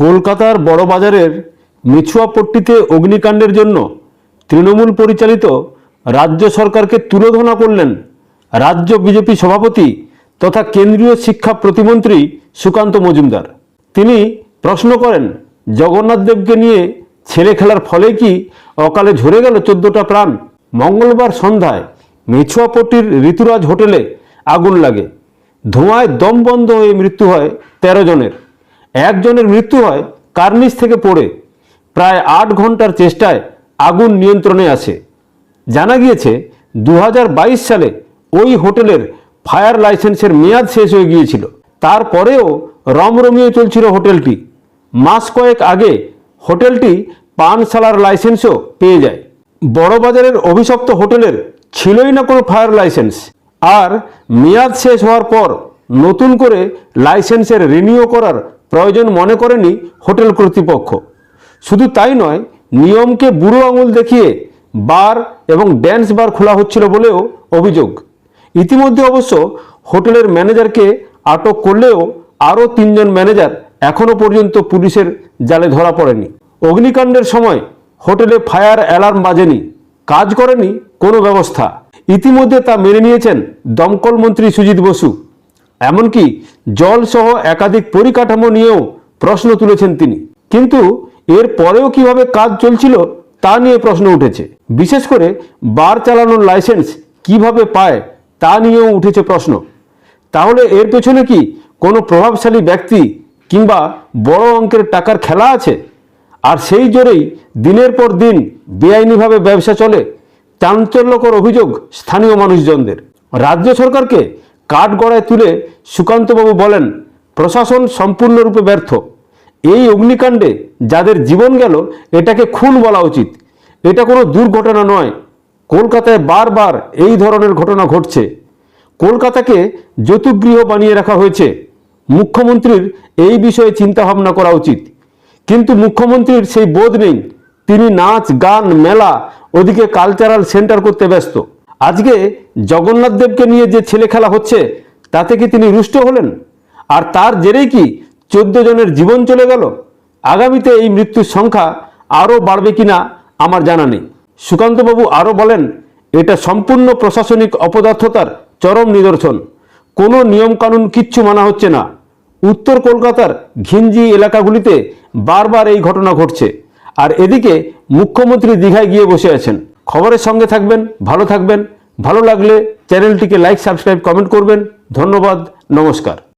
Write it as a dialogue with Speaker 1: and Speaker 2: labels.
Speaker 1: কলকাতার বড়বাজারের মিছুয়াপট্টিতে অগ্নিকাণ্ডের জন্য তৃণমূল পরিচালিত রাজ্য সরকারকে তুলোধনা করলেন রাজ্য বিজেপি সভাপতি তথা কেন্দ্রীয় শিক্ষা প্রতিমন্ত্রী সুকান্ত মজুমদার। তিনি প্রশ্ন করেন, জগন্নাথ দেবকে নিয়ে ছেলে খেলার ফলে কি অকালে ঝরে গেল চোদ্দটা প্রাণ? মঙ্গলবার সন্ধ্যায় মেছুয়াপট্টির ঋতুরাজ হোটেলে আগুন লাগে। ধোঁয়ায় দম বন্ধ হয়ে মৃত্যু হয় তেরো জনের। একজনের মৃত্যু হয় কার্নিস থেকে পড়ে, প্রায় আট ঘণ্টার চেষ্টায় আগুন নিয়ন্ত্রণে আসে জানা গিয়েছে দু হাজার বাইশ সালে ওই হোটেলের ফায়ার লাইসেন্সের মেয়াদ শেষ হয়ে গিয়েছিল। তারপরেও রমরমিয়ে চলছিল হোটেলটি। মাস কয়েক আগে হোটেলটি পানশালার লাইসেন্সও পেয়ে যায়। বড়বাজারের অভিশপ্ত হোটেলের ছিলই না কোনো ফায়ার লাইসেন্স। আর মেয়াদ শেষ হওয়ার পর নতুন করে লাইসেন্সের রিনিউ করার প্রয়োজন মনে করেনি হোটেল কর্তৃপক্ষ। শুধু তাই নয়, নিয়মকে বুড়ো আঙুল দেখিয়ে বার এবং ড্যান্স বার খোলা হচ্ছিল বলেও অভিযোগ। ইতিমধ্যে অবশ্য হোটেলের ম্যানেজারকে আটক করলেও আরও তিনজন ম্যানেজার এখনও পর্যন্ত পুলিশের জালে ধরা পড়েনি। অগ্নিকাণ্ডের সময় হোটেলে ফায়ার অ্যালার্ম বাজেনি, কাজ করেনি কোনো ব্যবস্থা। ইতিমধ্যে তা মেনে নিয়েছেন দমকল মন্ত্রী সুজিত বসু। এমনকি জল সহ একাধিক পরিকাঠামো নিয়েও প্রশ্ন তুলেছেন তিনি। কিন্তু এর পরেও কীভাবে কাজ চলছিল তা নিয়ে প্রশ্ন উঠেছে। বিশেষ করে বার চালানোর লাইসেন্স কীভাবে পায় তা নিয়েও উঠেছে প্রশ্ন। তাহলে এর পেছনে কি কোনো প্রভাবশালী ব্যক্তি কিংবা বড় অঙ্কের টাকার খেলা আছে? আর সেই জোরেই দিনের পর দিন বেআইনিভাবে ব্যবসা চলে, চাঞ্চল্যকর অভিযোগ স্থানীয় মানুষজনদের। রাজ্য সরকারকে কাঠগড়ায় তুলে সুকান্তবাবু বলেন, প্রশাসন সম্পূর্ণরূপে ব্যর্থ। এই অগ্নিকাণ্ডে যাদের জীবন গেল, এটাকে খুন বলা উচিত। এটা কোনো দুর্ঘটনা নয়। কলকাতায় বারবার এই ধরনের ঘটনা ঘটছে। কলকাতাকে যতুগৃহ বানিয়ে রাখা হয়েছে। মুখ্যমন্ত্রীর এই বিষয়ে চিন্তাভাবনা করা উচিত। কিন্তু মুখ্যমন্ত্রীর সেই বোধ নেই। তিনি নাচ, গান, মেলা, ওদিকে কালচারাল সেন্টার করতে ব্যস্ত। আজকে জগন্নাথ দেবকে নিয়ে যে ছেলে খেলা হচ্ছে, তাতে কি তিনি রুষ্ট হলেন? আর তার জেরেই কি চোদ্দ জনের জীবন চলে গেল? আগামীতে এই মৃত্যুর সংখ্যা আরও বাড়বে কিনা আমার জানা নেই। সুকান্তবাবু আরও বলেন, এটা সম্পূর্ণ প্রশাসনিক অপদার্থতার চরম নিদর্শন। কোনো নিয়মকানুন কিচ্ছু মানা হচ্ছে না। উত্তর কলকাতার ঘিঞ্জি এলাকাগুলিতে বারবার এই ঘটনা ঘটছে। আর এদিকে মুখ্যমন্ত্রী দীঘায় গিয়ে বসে আছেন। খবরের সঙ্গে থাকবেন ভালো থাকবেন ভালো লাগলে চ্যানেলটিকে লাইক সাবস্ক্রাইব কমেন্ট করবেন। ধন্যবাদ নমস্কার।